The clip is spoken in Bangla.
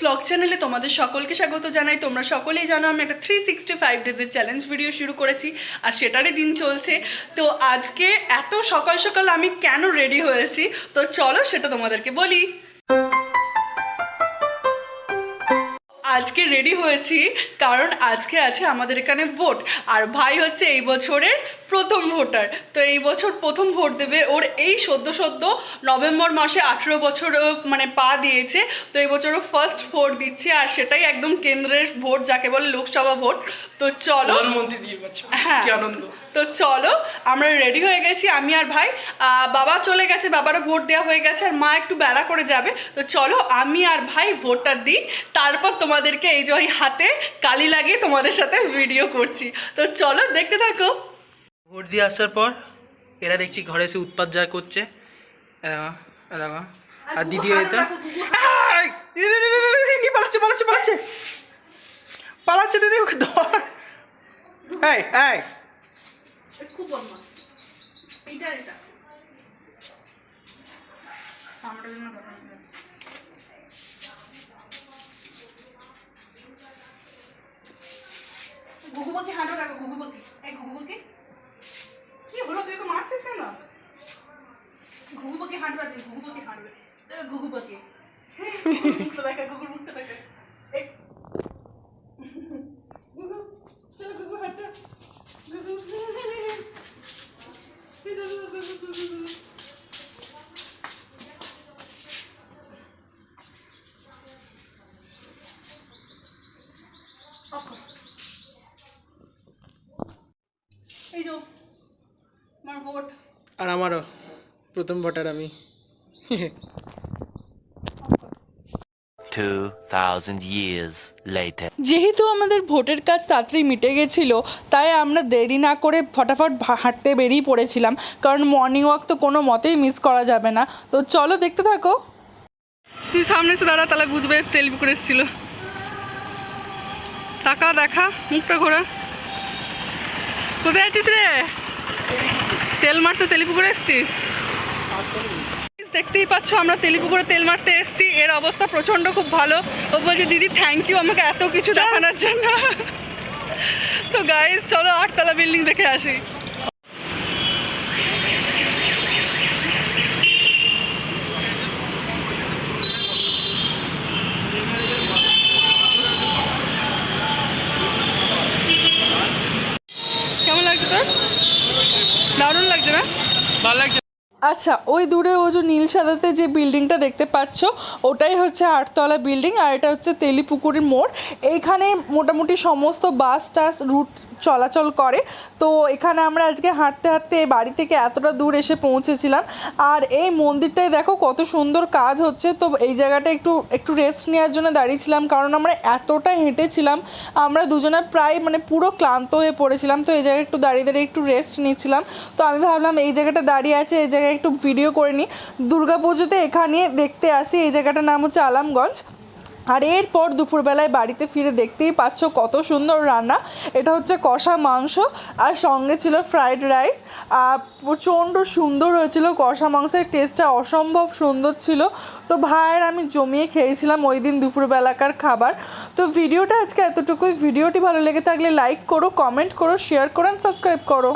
ব্লগ চ্যানেলে তোমাদের সকলকে স্বাগত জানাই। তোমরা সকলেই জানো আমি একটা থ্রি সিক্সটি ফাইভ ডেজের চ্যালেঞ্জ ভিডিও শুরু করেছি আর সেটারই দিন চলছে। তো আজকে এত সকাল সকাল আমি কেন রেডি হয়েছি? তো চলো সেটা তোমাদেরকে বলি। আজকে রেডি হয়েছি কারণ আজকে আছে আমাদের এখানে ভোট আর ভাই হচ্ছে এই বছরের প্রথম ভোটার তো এই বছর প্রথম ভোট দেবে ওর এই সদ্য সদ্য নভেম্বর মাসে আঠেরো বছর মানে পা দিয়েছে। তো এই বছর ও ফার্স্ট ভোট দিচ্ছে আর সেটাই একদম কেন্দ্রের ভোট যাকে বলে লোকসভা ভোট তো চলো প্রধানমন্ত্রী নির্বাচন। হ্যাঁ। আনন্দ। তো চলো আমরা রেডি হয়ে গেছি আমি আর ভাই। বাবা চলে গেছে বাবারও ভোট দেওয়া হয়ে গেছে আর মা একটু বেলা করে যাবে। তো চলো আমি আর ভাই ভোটটা দিই। তারপর তোমাদেরকে এই যে ওই হাতে কালি লাগিয়ে তোমাদের সাথে ভিডিও করছি। তো চলো দেখতে থাকো। ভোট দিয়ে আসার পর এরা দেখছি ঘরে এসে উৎপাত যা করছে। আর দিদি হয়তো এই, দিদি, দিদি, পালাচ্ছে পালাচ্ছে পালাচ্ছে। পালাচ্ছে দিদি ওকে ধর। এই এই। খুব বদমাস এইটা এটা। ঘুঘু পাখি হাঁটো রাখো ঘুঘু এই ঘুঘু কি হলো? তুই মারছিস কেন? ঘুঘু পাখি হাঁটবে ঘুঘু পাখি হাঁটবে। ঘুঘু পাখি মুখটা দেখা ঘুঘুর মুখটা দেখা এই ঘুঘু চলো ঘুঘু হাঁটো ঘুঘু এই যো আমার ভোট আর আমারও প্রথম ভোটার আমি। 2000 years later. যেহেতু আমাদের ভোটের কাজ তাড়াতাড়ি মিটে গেছিল তাই আমরা দেরি না করে ফটাফট হাঁটতে বেরিয়ে পড়েছিলাম কারণ মর্নিং ওয়াক তো কোনো মতেই মিস করা যাবে না। তো চলো দেখতে থাকো। তুই সামনে এসে দাঁড়া তাহলে বুঝবে তেল পুকুর এসেছিল। টাকা দেখা মুখটা ঘোরা। কোথায় আছিস রে? তেল মারতে তেলিপুকুরে এসছিস? দেখতেই পাচ্ছ আমরা তেলিপুকুরে তেল মারতে এসেছি। এর অবস্থা প্রচণ্ড খুব ভালো। ও বলছে দিদি থ্যাংক ইউ আমাকে এত কিছু দেখানোর জন্য। তো গাইজ চলো আটতলা বিল্ডিং দেখে আসি। আচ্ছা ওই দূরে ও যে নীল সাদাতে যে বিল্ডিংটা দেখতে পাচ্ছ, ওটাই হচ্ছে আটতলা বিল্ডিং আর এটা হচ্ছে তেলিপুকুরের মোড়। এইখানে মোটামুটি সমস্ত বাস, টাস, রুট চলাচল করে। তো এখানে আমরা আজকে হাঁটতে হাঁটতে এই বাড়ি থেকে এতটা দূর এসে পৌঁছেছিলাম। আর এই মন্দিরটায় দেখো কত সুন্দর কাজ হচ্ছে। তো এই জায়গাটা একটু একটু রেস্ট নেওয়ার জন্য দাঁড়িয়েছিলাম কারণ আমরা এতটা হেঁটেছিলাম। আমরা দুজনে প্রায় মানে পুরো ক্লান্ত হয়ে পড়েছিলাম। তো এই জায়গায় একটু দাঁড়িয়ে দাঁড়িয়ে একটু রেস্ট নিচ্ছিলাম তো আমি ভাবলাম এই জায়গাটা দাঁড়িয়ে আছে, এই জায়গায় একটু ভিডিও করে নিই দুর্গাপুজোতে এখানে দেখতে আসি, এই জায়গাটার নাম হচ্ছে আলামগঞ্জ। আর এরপর দুপুরবেলায় বাড়িতে ফিরে দেখতেই পাচ্ছ কত সুন্দর রান্না। এটা হচ্ছে কষা মাংস আর সঙ্গে ছিল ফ্রাইড রাইস আর প্রচণ্ড সুন্দর হয়েছিল কষা মাংসের টেস্টটা অসম্ভব সুন্দর ছিল। তো ভাইয়ের আমি জমিয়ে খেয়েছিলাম ওই দিন দুপুরবেলাকার খাবার। তো ভিডিওটা আজকে এতটুকুই। ভিডিওটি ভালো লেগে থাকলে লাইক করো কমেন্ট করো শেয়ার করো সাবস্ক্রাইব করো।